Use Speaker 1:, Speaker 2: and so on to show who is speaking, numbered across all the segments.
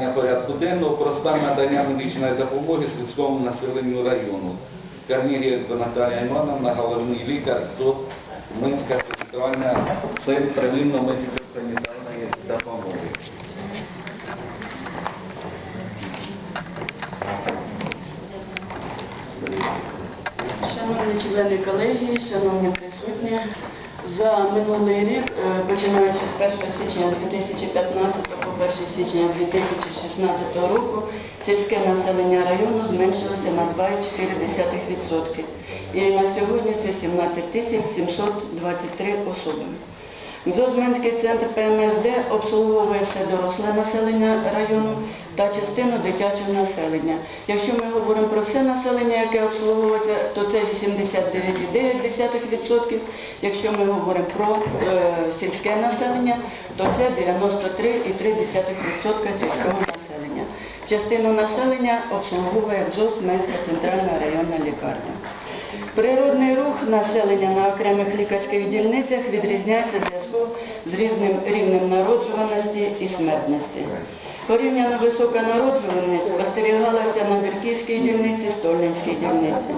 Speaker 1: питання порядку денного про надання медичної допомоги сільському населенню району. Корнігієнко Наталія Івановна, головний лікар СОТ Минська центральна центр медико-санітарної допомоги.
Speaker 2: Шановні члени колегії, шановні присутні, за минулий рік, е, починаючи з 1 січня 2015 по 1 січня 2016 року, сільське населення району зменшилося на 2,4%. І на сьогодні це 17 тисяч 723 особи. Зозменський центр ПМСД обслуговує все доросле населення району та частину дитячого населення. Якщо ми говоримо про все населення, яке обслуговується, то це 89,9%. Якщо ми говоримо про е, сільське населення, то це 93,3% сільського населення. Частину населення обслуговує ЗОЗ Менська центральна районна лікарня. Природний рух населення на окремих лікарських дільницях відрізняється в зв'язку з різним рівнем народжуваності і смертності. Порівняно висока народжуваність спостерігалася на Бірківській дільниці, Стольнинській дільниці.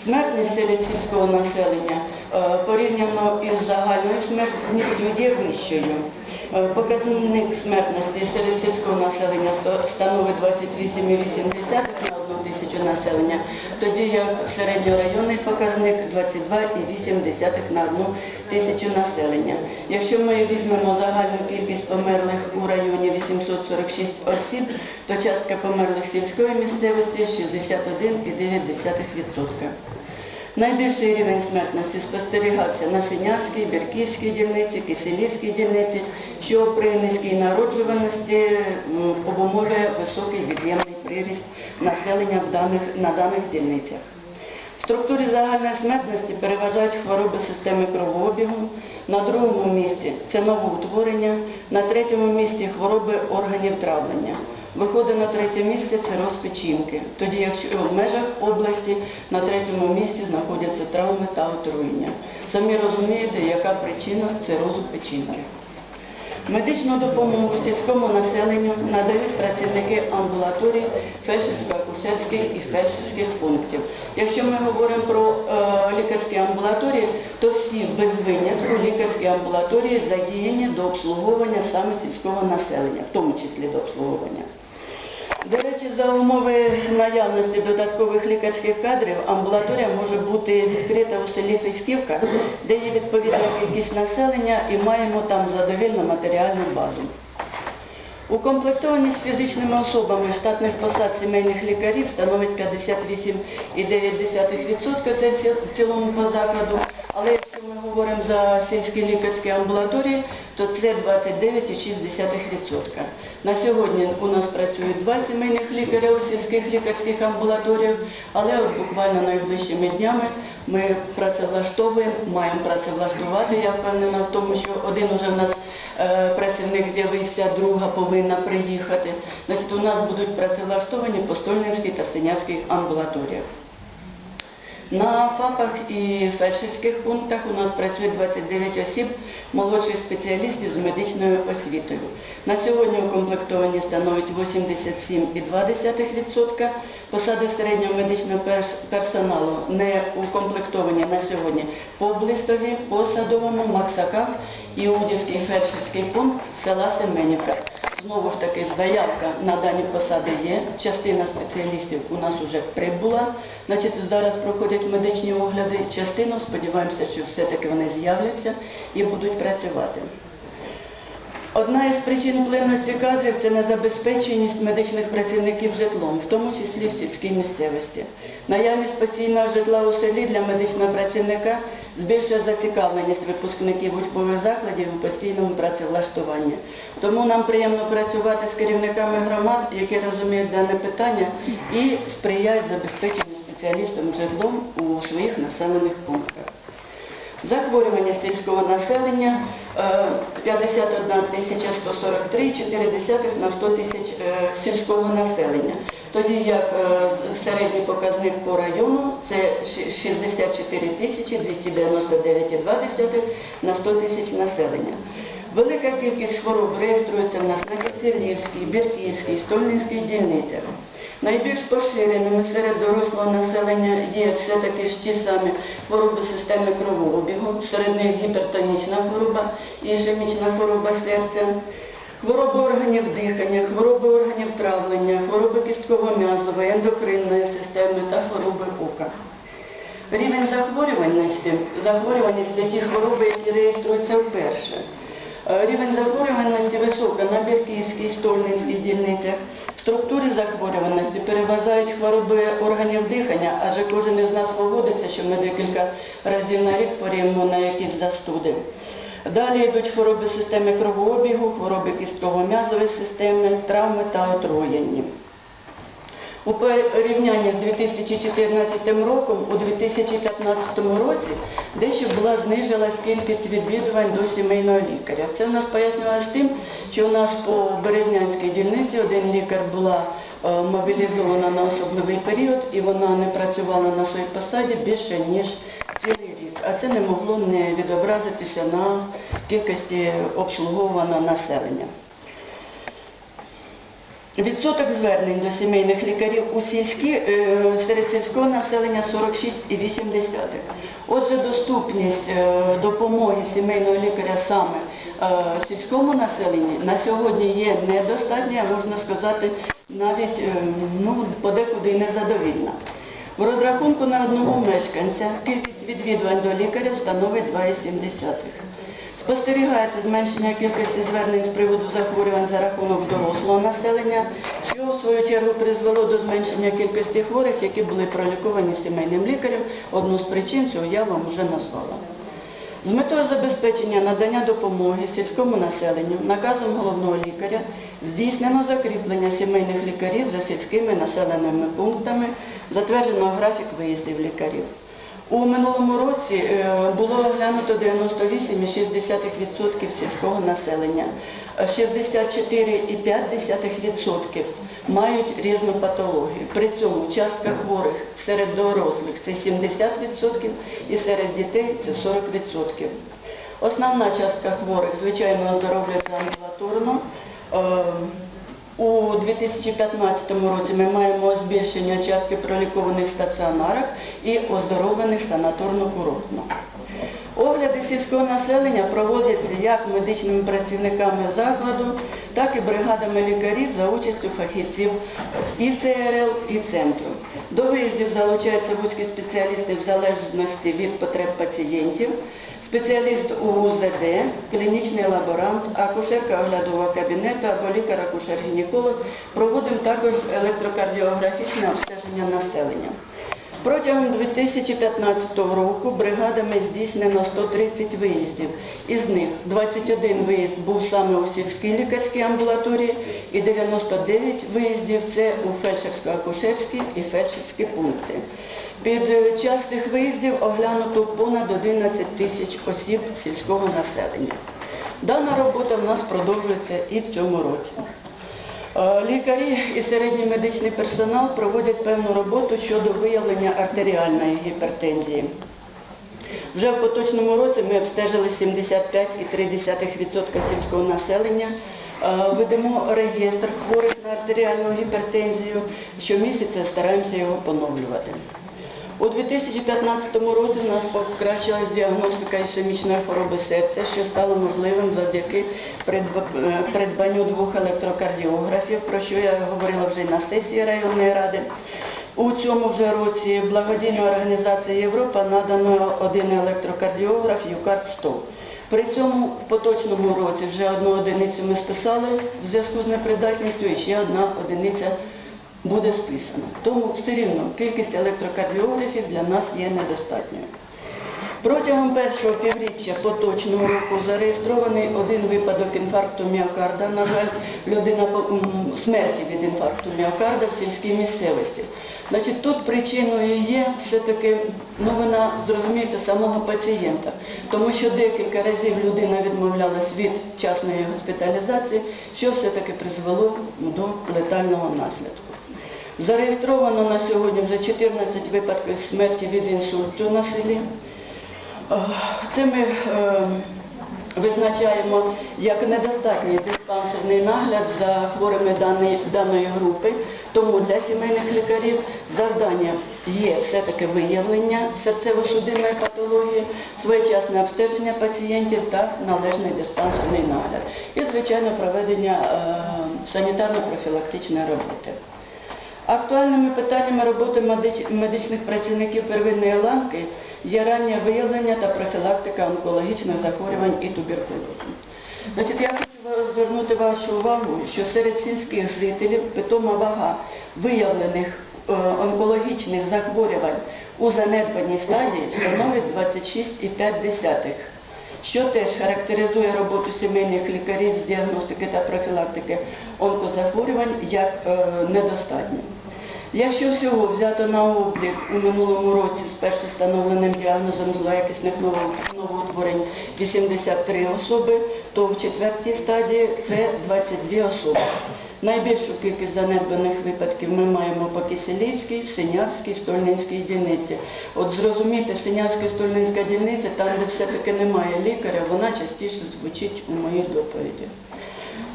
Speaker 2: Смертність серед сільського населення е, порівняно із загальною смертністю є вищою. Е, Показник смертності серед сільського населення становить 28,8 на одну тисячу населення, тоді як середньорайонний показник 22,8 на одну тисячу населення. Якщо ми візьмемо загальну кількість померлих у районі 846 осіб, то частка померлих сільської місцевості 61,9%. Найбільший рівень смертності спостерігався на Синявській, Бірківській дільниці, Киселівській дільниці, що при низькій народжуваності обумовлює високий від'ємний приріст населення в даних, на даних дільницях. В структурі загальної смертності переважають хвороби системи кровообігу, на другому місці це новоутворення, на третьому місці хвороби органів травлення. Виходить на третє місце це розпечінки, тоді якщо в межах області на третьому місці знаходяться травми та отруєння. Самі розумієте, яка причина цирозу печінки. Медичну допомогу сільському населенню надають працівники амбулаторій, фельдшерсько-акушерських і фельдшерських пунктів. Якщо ми говоримо про е, лікарські амбулаторії, то всі без винятку лікарські амбулаторії задіяні до обслуговування саме сільського населення, в тому числі до обслуговування. До речі, за умови наявності додаткових лікарських кадрів амбулаторія може бути відкрита у селі Фейськівка, де є відповідна кількість населення і маємо там задовільну матеріальну базу. Укомплектованість фізичними особами штатних посад сімейних лікарів становить 58,9%, це в цілому по закладу. Але якщо ми говоримо за сільські лікарські амбулаторії, то це 29,6%. На сьогодні у нас працюють два сімейних лікаря у сільських лікарських амбулаторіях, але буквально найближчими днями ми працевлаштовуємо, маємо працевлаштувати. Я впевнена в тому, що один уже в нас е, працівник з'явився, друга повинна приїхати. Значить, у нас будуть працевлаштовані по Стольницькій та Синявській амбулаторіях. На ФАПах і фельдшерських пунктах у нас працює 29 осіб, молодших спеціалістів з медичною освітою. На сьогодні укомплектовані становить 87,2%. Посади середнього медичного персоналу не укомплектовані на сьогодні по Блистові, по Садовому, Максаках і Удівський фельдшерський пункт села Семенівка. Знову ж таки, заявка на дані посади є. Частина спеціалістів у нас вже прибула. Значить, зараз проходять медичні огляди. Частину, сподіваємося, що все-таки вони з'являться і будуть працювати. Одна із причин плинності кадрів це незабезпеченість медичних працівників житлом, в тому числі в сільській місцевості. Наявність постійного житла у селі для медичного працівника збільшує зацікавленість випускників учбових закладів у постійному працевлаштуванні. Тому нам приємно працювати з керівниками громад, які розуміють дане питання і сприяють забезпеченню спеціалістам житлом у своїх населених пунктах. Захворювання сільського населення е, 51 тисяча 143,4 на 100 тисяч е, сільського населення. Тоді як е, середній показник по району це 64 тисячі 299,2 на 100 тисяч населення. Велика кількість хвороб реєструється в нас на Киселівській, Бірківській, Стольницькій дільницях. Найбільш поширеними серед дорослого населення є все-таки ж ті самі хвороби системи кровообігу, серед них гіпертонічна хвороба, ішемічна хвороба серця, хвороби органів дихання, хвороби органів травлення, хвороби кістково-м'язової, ендокринної системи та хвороби ока. Рівень захворюваності, захворюваність це ті хвороби, які реєструються вперше. Рівень захворюваності висока на Бірківській, Стольницькій дільницях. В структурі захворюваності переважають хвороби органів дихання, адже кожен із нас погодиться, що ми декілька разів на рік хворіємо на якісь застуди. Далі йдуть хвороби системи кровообігу, хвороби кістково-м'язової системи, травми та отруєння. У порівнянні з 2014 роком, у 2015 році дещо була знижена кількість відвідувань до сімейного лікаря. Це в нас пояснювалося тим, що у нас по Березнянській дільниці один лікар була е, мобілізована на особливий період і вона не працювала на своїй посаді більше ніж цілий рік. А це не могло не відобразитися на кількості обслуговуваного населення. Відсоток звернень до сімейних лікарів у сільські, е, серед сільського населення 46,8. Отже, доступність е, допомоги сімейного лікаря саме сільському населенні на сьогодні є недостатня, можна сказати, навіть е, ну, подекуди і незадовільна. В розрахунку на одного мешканця кількість відвідувань до лікаря становить 2,7. Спостерігається зменшення кількості звернень з приводу захворювань за рахунок дорослого населення, що в свою чергу призвело до зменшення кількості хворих, які були проліковані сімейним лікарем. Одну з причин цього я вам вже назвала. З метою забезпечення надання допомоги сільському населенню наказом головного лікаря здійснено закріплення сімейних лікарів за сільськими населеними пунктами, затверджено графік виїздів лікарів. У минулому році е, було оглянуто 98,6% сільського населення. Е, 64,5% мають різну патологію. При цьому частка хворих серед дорослих це 70% і серед дітей це 40%. Основна частка хворих, звичайно, оздоровлюється амбулаторно. Е, у 2015 році ми маємо збільшення частки пролікованих стаціонарах і оздоровлених санаторно-курортно. Огляди сільського населення проводяться як медичними працівниками закладу, так і бригадами лікарів за участю фахівців і ЦРЛ, і центру. До виїздів залучаються вузькі спеціалісти в залежності від потреб пацієнтів, спеціаліст УЗД, клінічний лаборант, акушерка оглядового кабінету або лікар-акушер-гінеколог. Проводимо також електрокардіографічне обстеження населення. Протягом 2015 року бригадами здійснено 130 виїздів. Із них 21 виїзд був саме у сільській лікарській амбулаторії і 99 виїздів це у фельдшерсько-акушерські і фельдшерські пункти. Під час цих виїздів оглянуто понад 11 тисяч осіб сільського населення. Дана робота в нас продовжується і в цьому році. Е, Лікарі і середній медичний персонал проводять певну роботу щодо виявлення артеріальної гіпертензії. Вже в поточному році ми обстежили 75,3% сільського населення. Е, Ведемо реєстр хворих на артеріальну гіпертензію. Щомісяця стараємося його поновлювати. У 2015 році в нас покращилась діагностика ішемічної хвороби серця, що стало можливим завдяки е, придбанню двох електрокардіографів, про що я говорила вже на сесії районної ради. У цьому вже році благодійною організацією Європа надано один електрокардіограф ЮКАРД 100. При цьому в поточному році вже одну одиницю ми списали в зв'язку з непридатністю і ще одна одиниця буде списана. Тому все рівно кількість електрокардіографів для нас є недостатньою. Протягом першого півріччя поточного року зареєстрований один випадок інфаркту міокарда. На жаль, людина смерті від інфаркту міокарда в сільській місцевості. Значить, тут причиною є все-таки, ну вона зрозумієте, самого пацієнта, тому що декілька разів людина відмовлялась від вчасної госпіталізації, що все-таки призвело до летального наслідку. Зареєстровано на сьогодні вже 14 випадків смерті від інсульту на селі. Е, Це ми е, визначаємо як недостатній диспансерний нагляд за хворими даної, групи. Тому для сімейних лікарів завдання є все-таки виявлення серцево-судинної патології, своєчасне обстеження пацієнтів та належний диспансерний нагляд. І, звичайно, проведення е, санітарно-профілактичної роботи. Актуальними питаннями роботи медичних працівників первинної ланки є раннє виявлення та профілактика онкологічних захворювань і туберкульозу. Я хочу звернути вашу увагу, що серед сільських жителів питома вага виявлених е, онкологічних захворювань у занедбаній стадії становить 26,5 що теж характеризує роботу сімейних лікарів з діагностики та профілактики онкозахворювань як е, недостатньо. Якщо всього взято на облік у минулому році з першим встановленим діагнозом злоякісних ново- новоутворень 83 особи, то в четвертій стадії це 22 особи. Найбільшу кількість занедбаних випадків ми маємо по Киселівській, Синявській, Стольнинській дільниці. От зрозуміти, Синявська Стольнинська дільниця, там, де все-таки немає лікаря, вона частіше звучить у моїй доповіді.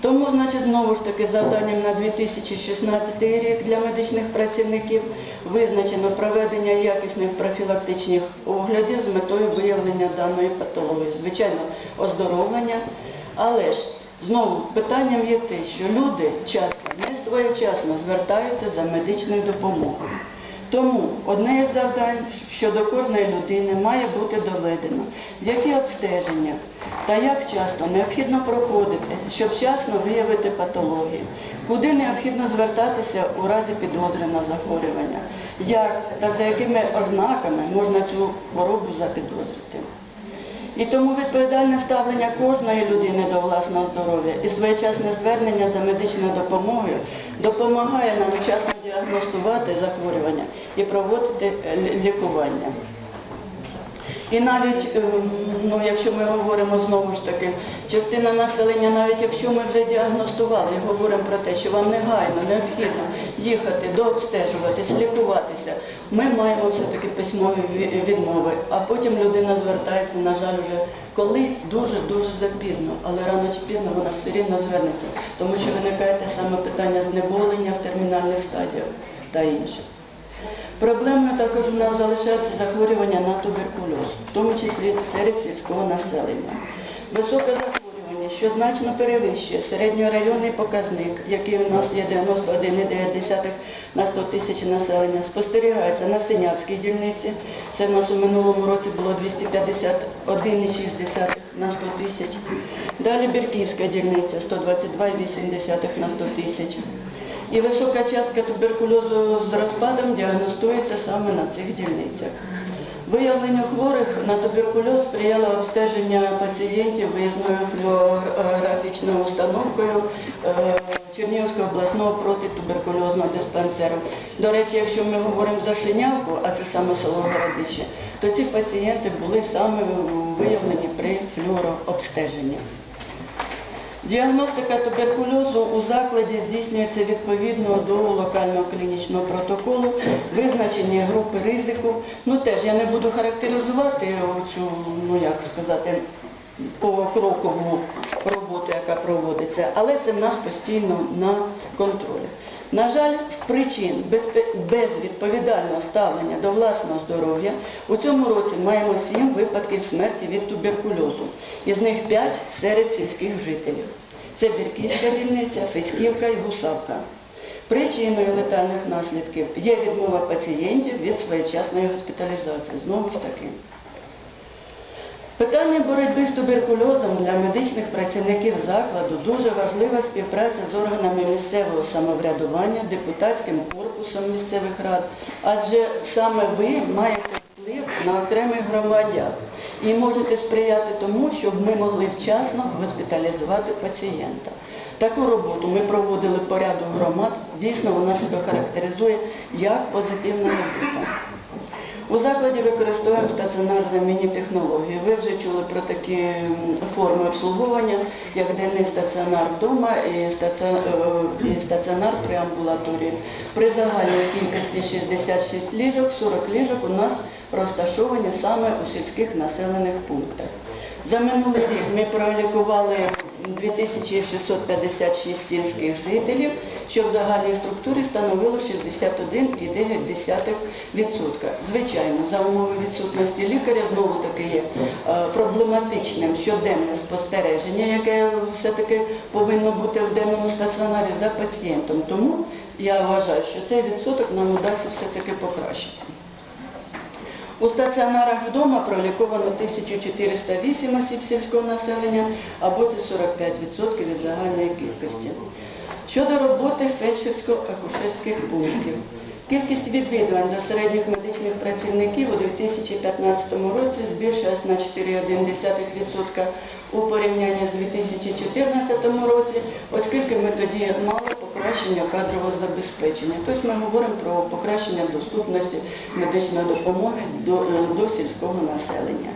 Speaker 2: Тому, значить, знову ж таки, завданням на 2016 рік для медичних працівників визначено проведення якісних профілактичних оглядів з метою виявлення даної патології. Звичайно, оздоровлення, але ж знову питанням є те, що люди часто не своєчасно звертаються за медичною допомогою. Тому одне із завдань щодо кожної людини має бути доведено, які обстеження та як часто необхідно проходити, щоб вчасно виявити патологію, куди необхідно звертатися у разі підозри на захворювання, як та за якими ознаками можна цю хворобу запідозрити. І тому відповідальне ставлення кожної людини до власного здоров'я і своєчасне звернення за медичною допомогою допомагає нам вчасно діагностувати захворювання і проводити е, лікування. І навіть, ем, ну, якщо ми говоримо знову ж таки, частина населення, навіть якщо ми вже діагностували говоримо про те, що вам негайно необхідно їхати, дообстежуватись, лікуватися, ми маємо все-таки письмові відмови, а потім людина звертається, на жаль, вже коли? Дуже-дуже запізно, але рано чи пізно вона все рівно звернеться, тому що виникає те саме питання знеболення в термінальних стадіях та інше. Проблемою також у нас залишається захворювання на туберкульоз, в тому числі серед сільського населення. Високе захворювання, що значно перевищує середньорайонний показник, який у нас є 91,9 на 100 тисяч населення, спостерігається на Синявській дільниці. Це в нас у минулому році було 251,6 на 100 тисяч. Далі Бірківська дільниця 122,8 на 100 тисяч. І висока частка туберкульозу з розпадом діагностується саме на цих дільницях. Виявленню хворих на туберкульоз сприяло обстеження пацієнтів виїзною флюорографічною установкою е, Чернігівського обласного протитуберкульозного диспансеру. До речі, якщо ми говоримо за Синявку, а це саме село Городище, то ці пацієнти були саме виявлені при флюорообстеженні. Діагностика туберкульозу у закладі здійснюється відповідно до локального клінічного протоколу, визначення групи ризику. Ну теж я не буду характеризувати цю, ну як сказати, покрокову роботу, яка проводиться, але це в нас постійно на контролі. На жаль, з причин безвідповідального ставлення до власного здоров'я у цьому році маємо сім випадків смерті від туберкульозу, із них п'ять серед сільських жителів. Це Бірківська дільниця, Феськівка і Гусавка. Причиною летальних наслідків є відмова пацієнтів від своєчасної госпіталізації. Знову ж таки. Питання боротьби з туберкульозом для медичних працівників закладу дуже важлива співпраця з органами місцевого самоврядування, депутатським корпусом місцевих рад, адже саме ви маєте вплив на окремих громадян і можете сприяти тому, щоб ми могли вчасно госпіталізувати пацієнта. Таку роботу ми проводили по ряду громад. Дійсно, вона себе характеризує як позитивна робота. У закладі використовуємо стаціонар замінні технології. Ви вже чули про такі форми обслуговування, як денний стаціонар вдома і стаціонар, і стаціонар при амбулаторії. При загальній кількості 66 ліжок, 40 ліжок у нас розташовані саме у сільських населених пунктах. За минулий рік ми пролікували 2656 сільських жителів, що в загальній структурі становило 61,9%. Звичайно, за умови відсутності лікаря знову таки є е, проблематичним щоденне спостереження, яке все-таки повинно бути в денному стаціонарі за пацієнтом. Тому я вважаю, що цей відсоток нам вдасться все-таки покращити. У стаціонарах вдома проліковано 1408 осіб сільського населення, або це 45% від загальної кількості. Щодо роботи фельдшерсько-акушерських пунктів. Кількість відвідувань до середніх медичних працівників у 2015 році збільшилась на 4,1% у порівнянні з 2014 році, оскільки ми тоді мали покращення кадрового забезпечення. Тобто ми говоримо про покращення доступності медичної допомоги до, е, до сільського населення.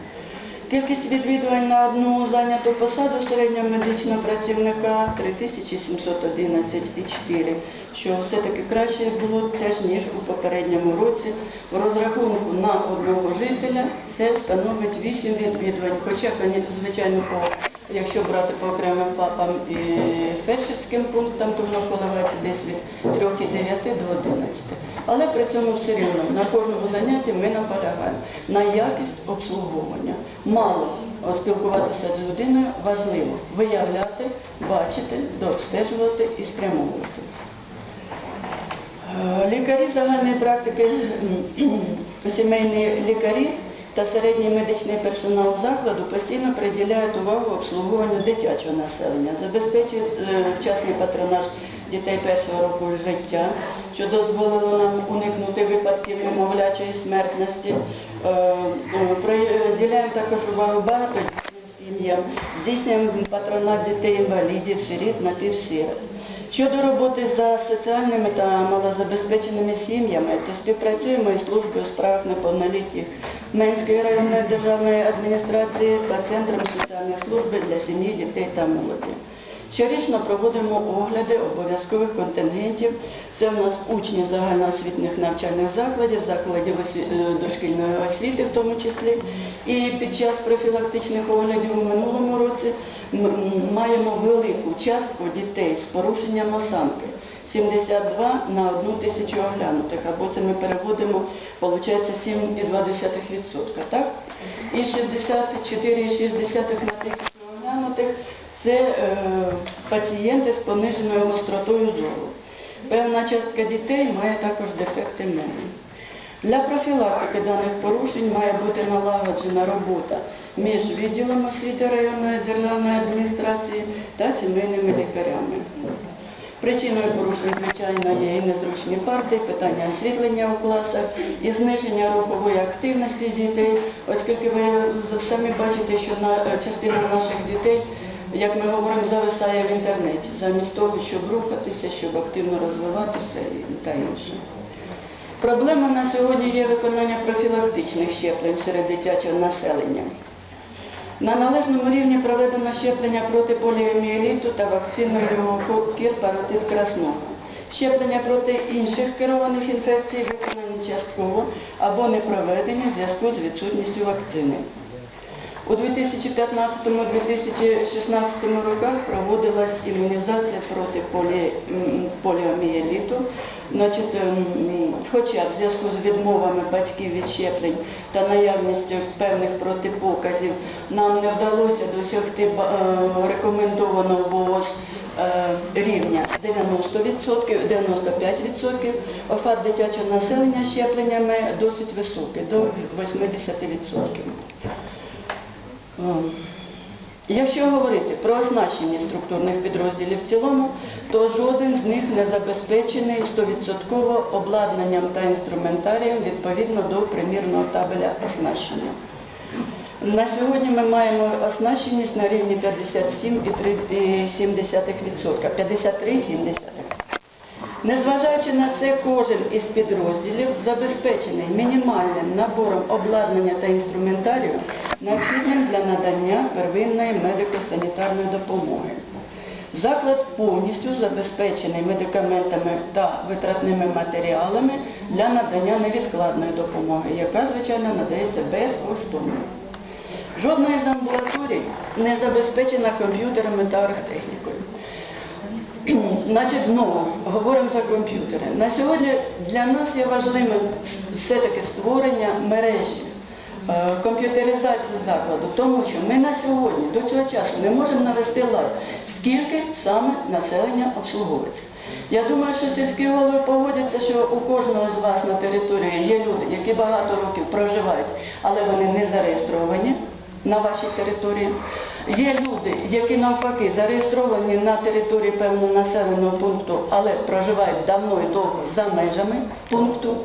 Speaker 2: Кількість відвідувань на одну зайняту посаду середнього медичного працівника 3711,4, що все-таки краще було теж, ніж у попередньому році. В розрахунку на одного жителя це становить 8 відвідувань, хоча, звичайно, по, якщо брати по окремим ФАПам і фельдшерським пунктам, то воно коливається десь від 3,9 до 11. Але при цьому все рівно на кожному занятті ми наполягаємо на якість обслуговування. Мало е, спілкуватися з людиною, важливо виявляти, бачити, дообстежувати і спрямовувати. Е, Лікарі загальної практики, сімейні лікарі та середній медичний персонал закладу постійно приділяють увагу обслуговуванню дитячого населення, забезпечують е, вчасний патронаж дітей першого року життя, що дозволило нам уникнути випадків немовлячої смертності. Е, Приділяємо також увагу багатодітним сім'ям, здійснюємо патронат дітей-інвалідів, сиріт, напівсирот. Щодо роботи за соціальними та малозабезпеченими сім'ями, то співпрацюємо із службою у справах неповнолітніх Менської районної державної адміністрації та Центром соціальної служби для сім'ї, дітей та молоді. Щорічно проводимо огляди обов'язкових контингентів. Це в нас учні загальноосвітніх навчальних закладів, закладів е, дошкільної освіти в тому числі. І під час профілактичних оглядів у минулому році м- м- маємо велику частку дітей з порушенням осанки. 72 на одну тисячу оглянутих, або це ми переводимо, виходить 7,2%, так? І 64,6 на тисячу оглянутих це е, пацієнти з пониженою гостротою зору. Певна частка дітей має також дефекти мові. Для профілактики даних порушень має бути налагоджена робота між відділом освіти районної державної адміністрації та сімейними лікарями. Причиною порушень, звичайно, є і незручні парти, питання освітлення у класах, і зниження рухової активності дітей, оскільки ви самі бачите, що частина наших дітей, як ми говоримо, зависає в інтернеті, замість того, щоб рухатися, щоб активно розвиватися і та інше. Проблема на сьогодні є виконання профілактичних щеплень серед дитячого населення. На належному рівні проведено щеплення проти поліоміеліту та вакциною кір паротит краснуха. Щеплення проти інших керованих інфекцій виконані частково або не проведені в зв'язку з відсутністю вакцини. У 2015-2016 роках проводилась імунізація проти полі- поліомієліту. Значить, ем, хоча в зв'язку з відмовами батьків від щеплень та наявністю певних протипоказів нам не вдалося досягти е, рекомендованого ВООЗ е, рівня 90%, 95%, ОФАТ дитячого населення щепленнями досить високий, до 80%. Якщо говорити про оснащення структурних підрозділів в цілому, то жоден з них не забезпечений 100% обладнанням та інструментарієм відповідно до примірного табеля оснащення. На сьогодні ми маємо оснащеність на рівні 57,3%, 53,7%. Незважаючи на це, кожен із підрозділів забезпечений мінімальним набором обладнання та інструментарію, необхідним для надання первинної медико-санітарної допомоги. Заклад повністю забезпечений медикаментами та витратними матеріалами для надання невідкладної допомоги, яка, звичайно, надається безкоштовно. Жодна із амбулаторій не забезпечена комп'ютерами та оргтехнікою. Значить, знову говоримо за комп'ютери. На сьогодні для нас є важливим все-таки створення мережі, е, комп'ютеризації закладу, тому що ми на сьогодні до цього часу не можемо навести лад, скільки саме населення обслуговується. Я думаю, що сільські голови погодяться, що у кожного з вас на території є люди, які багато років проживають, але вони не зареєстровані на вашій території. Є люди, які навпаки зареєстровані на території певного населеного пункту, але проживають давно і довго за межами пункту.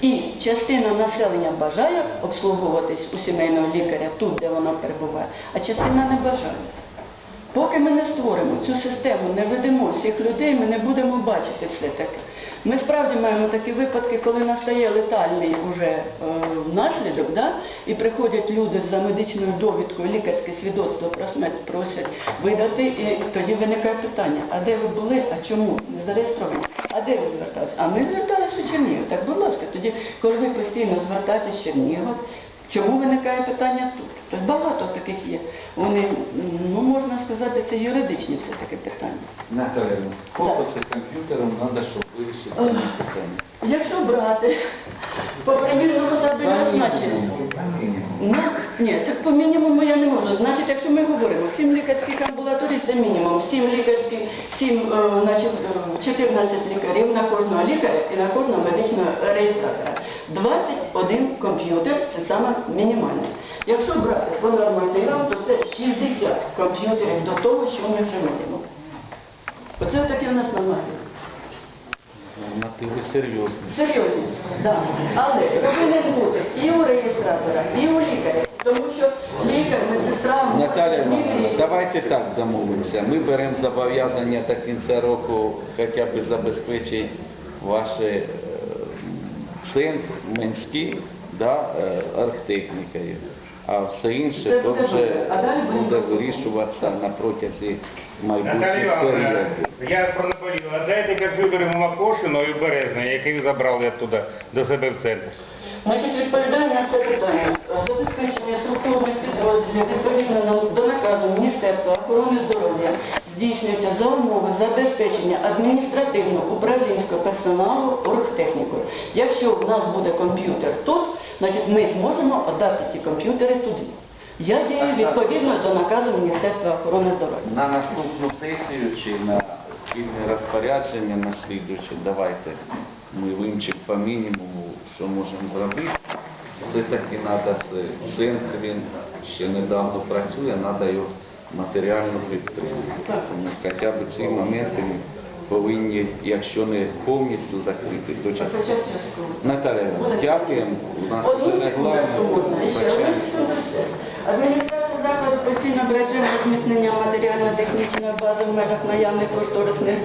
Speaker 2: І частина населення бажає обслуговуватись у сімейного лікаря тут, де вона перебуває, а частина не бажає. Поки ми не створимо цю систему, не ведемо всіх людей, ми не будемо бачити все таке. Ми справді маємо такі випадки, коли настає летальний уже е, наслідок, да? і приходять люди за медичною довідкою, лікарське свідоцтво про смерть просять видати, і тоді виникає питання, а де ви були, а чому не зареєстровані? А де ви зверталися? А ми зверталися у Чернігів. Так, будь ласка, тоді, коли ви постійно звертаєтесь в Чернігів, Чому виникає питання тут? Тут багато таких є. Вони, ну можна сказати, це юридичні все-таки питання.
Speaker 1: Наталя, скільки це комп'ютерів треба, щоб вирішити питання?
Speaker 2: Якщо брати по примірному табельному значенню, ну ні, так по мінімуму я не можу. Значить, якщо ми говоримо, 7 лікарських амбулаторій це мінімум, 7 лікарських, 7, е, значить, е, 14 лікарів на кожного лікаря і на кожного медичного реєстратора. 21 комп'ютер це саме мінімальне. Якщо брати по нормативам, то це 60 комп'ютерів до того, що ми вже маємо. Оце таке в нас норматив.
Speaker 1: Нормативи серйозні.
Speaker 2: Серйозні, да. Але повинен бути і у реєстратора, і у лікаря. Тому що лікар, медсестра...
Speaker 1: Наталя Івановна, давайте так домовимося. Ми беремо зобов'язання до кінця року хоча б забезпечити ваші е, центр Менський да, е, архтехнікою. А все інше то вже буде вирішуватися на протязі майбутніх періодів.
Speaker 3: Я про Наполію. А дайте комп'ютери в Макошино і в Березне, які ви забрали оттуда до себе в центр.
Speaker 2: Значить, відповідаю на це питання. Забезпечення структурних підрозділів відповідно до наказу Міністерства охорони здоров'я здійснюється за умови забезпечення адміністративно-управлінського персоналу оргтехнікою. Якщо в нас буде комп'ютер тут, значить ми зможемо отдати ті комп'ютери туди. Я дію відповідно до наказу Міністерства охорони здоров'я.
Speaker 1: На наступну сесію чи на спільне розпорядження на слідуюче, давайте ми вивчимо по мінімуму, що можемо зробити. Все-таки треба центр, він ще недавно працює, треба його матеріально підтримувати. Тому хоча б ці моменти ми повинні, якщо не повністю закрити, то частково.
Speaker 2: частково.
Speaker 1: Наталя, дякуємо. У нас вже не
Speaker 2: секунду, закладу постійно над зміцненням матеріально-технічної бази в межах наявних кошторисних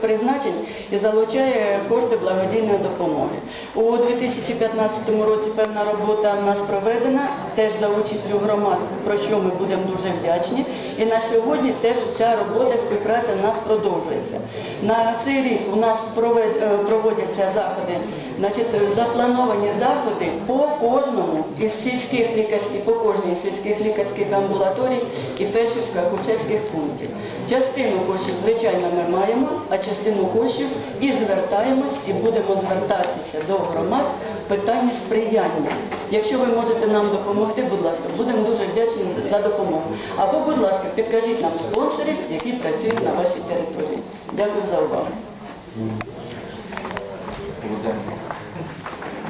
Speaker 2: призначень і залучає кошти благодійної допомоги. У 2015 році певна робота в нас проведена, теж за участю громад, про що ми будемо дуже вдячні. І на сьогодні теж ця робота, співпраця в нас продовжується. На цей рік у нас е, проводяться заходи, значить, заплановані заходи по кожному із сільських лікарських, по кожній сільських лікарських амбулаторій і фельдшерсько-акушерських пунктів. Частину коштів, звичайно, ми маємо, а частину коштів і звертаємось, і будемо звертатися до громад в питанні сприяння. Якщо ви можете нам допомогти, будь ласка, будемо дуже вдячні за допомогу. Або, будь ласка, підкажіть нам спонсорів, які працюють на вашій території. Дякую за увагу.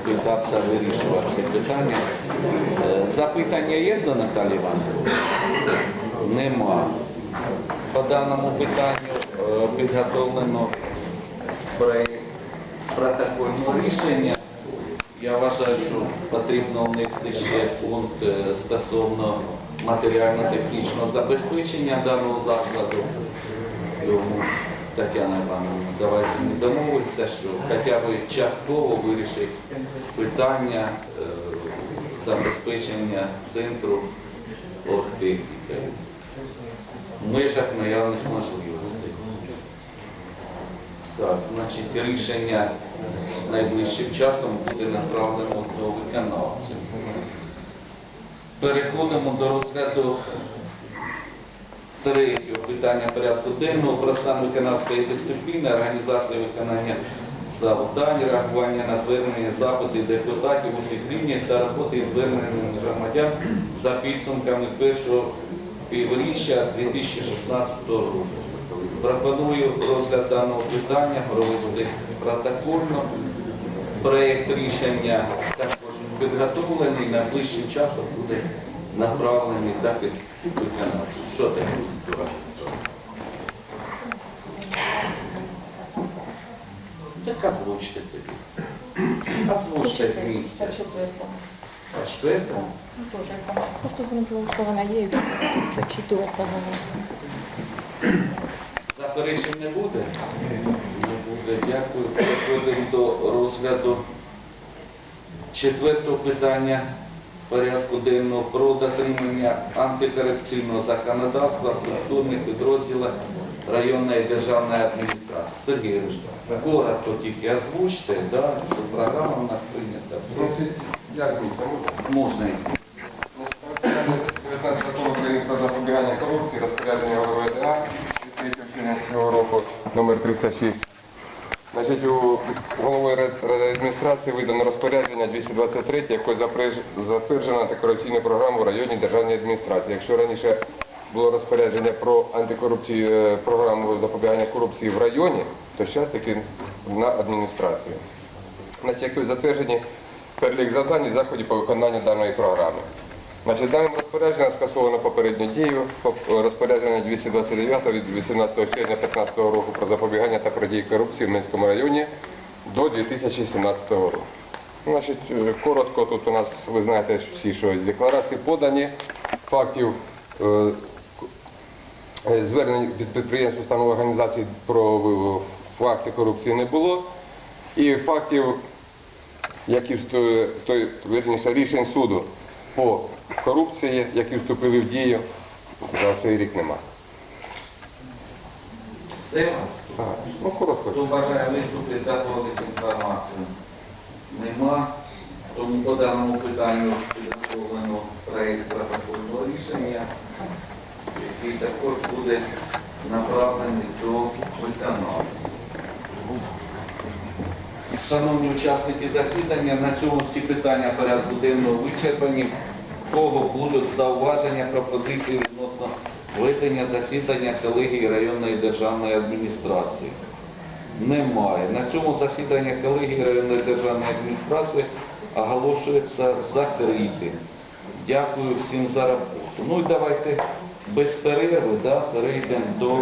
Speaker 1: Питатися вирішувати ці питання. Запитання є до Наталі Івановни? Нема. По даному питанню підготовлено проєкт протокольного рішення. Я вважаю, що потрібно внести ще пункт стосовно матеріально-технічного забезпечення даного закладу. Тетяна Івановна, давайте ми домовимося, що хоча б частково вирішить питання е, забезпечення центру оргтехніки в межах наявних можливостей. Так, значить, рішення найближчим часом буде направлено до виконавців. Переходимо до розгляду третього питання порядку денного про стан виконавської дисципліни, організації виконання завдань, реагування на звернення запити депутатів усіх рівнів та роботи із зверненнями громадян за підсумками першого півріччя 2016 року. Пропоную розгляд даного питання провести протокольно. Проєкт рішення також підготовлений, найближчим часом буде направлений та під. Що таке? Так озвучте тоді. Озвучте з місця. А що це?
Speaker 4: Просто зрозуміло, що вона є, і все зачитувати поговорити.
Speaker 1: Заперечень не буде? Не буде. Дякую. Переходимо до розгляду четвертого питання порядку денного про дотримання антикорупційного законодавства в структурних підрозділах районної державної адміністрації. Сергій Ігорович, коротко тільки озвучте, да, що програма у нас прийнята. Все.
Speaker 5: Як місце можна?
Speaker 1: Можна і
Speaker 5: 19 закону України про запобігання корупції, розпорядження голови ОДА від 3 червня цього року, номер 306. Значить, у голови адміністрації видано розпорядження 223, якою затверджено антикорупційну програму в районній державній адміністрації. Якщо раніше було розпорядження про антикорупцію, е, програму запобігання корупції в районі, то зараз таки на адміністрацію. Значить, якою затверджені перелік завдань і заходів по виконанню даної програми. Значить, даним розпорядженням скасовано попередню дію розпорядження 229 від 18 червня 2015 року про запобігання та протидії корупції в Минському районі до 2017 року. Значить, е, коротко тут у нас, ви знаєте всі, що декларації подані, фактів е, Е, Звернень від підприємств, установ організацій про факти корупції не було. І фактів, які той, вірніше, рішень суду по корупції, які вступили в дію, за цей рік нема.
Speaker 1: Все у вас?
Speaker 5: Ну, коротко.
Speaker 1: Хто бажає виступити та проводити інформацію? Нема. Тому по даному питанню підготовлено проєкт протокольного рішення, який також буде направлений до виконавця. Шановні учасники засідання, на цьому всі питання порядку денного вичерпані. Кого будуть зауваження, пропозиції відносно ведення засідання колегії районної державної адміністрації? Немає. На цьому засідання колегії районної державної адміністрації оголошується закритим. Дякую всім за роботу. Ну і давайте без перерви да, перейдемо до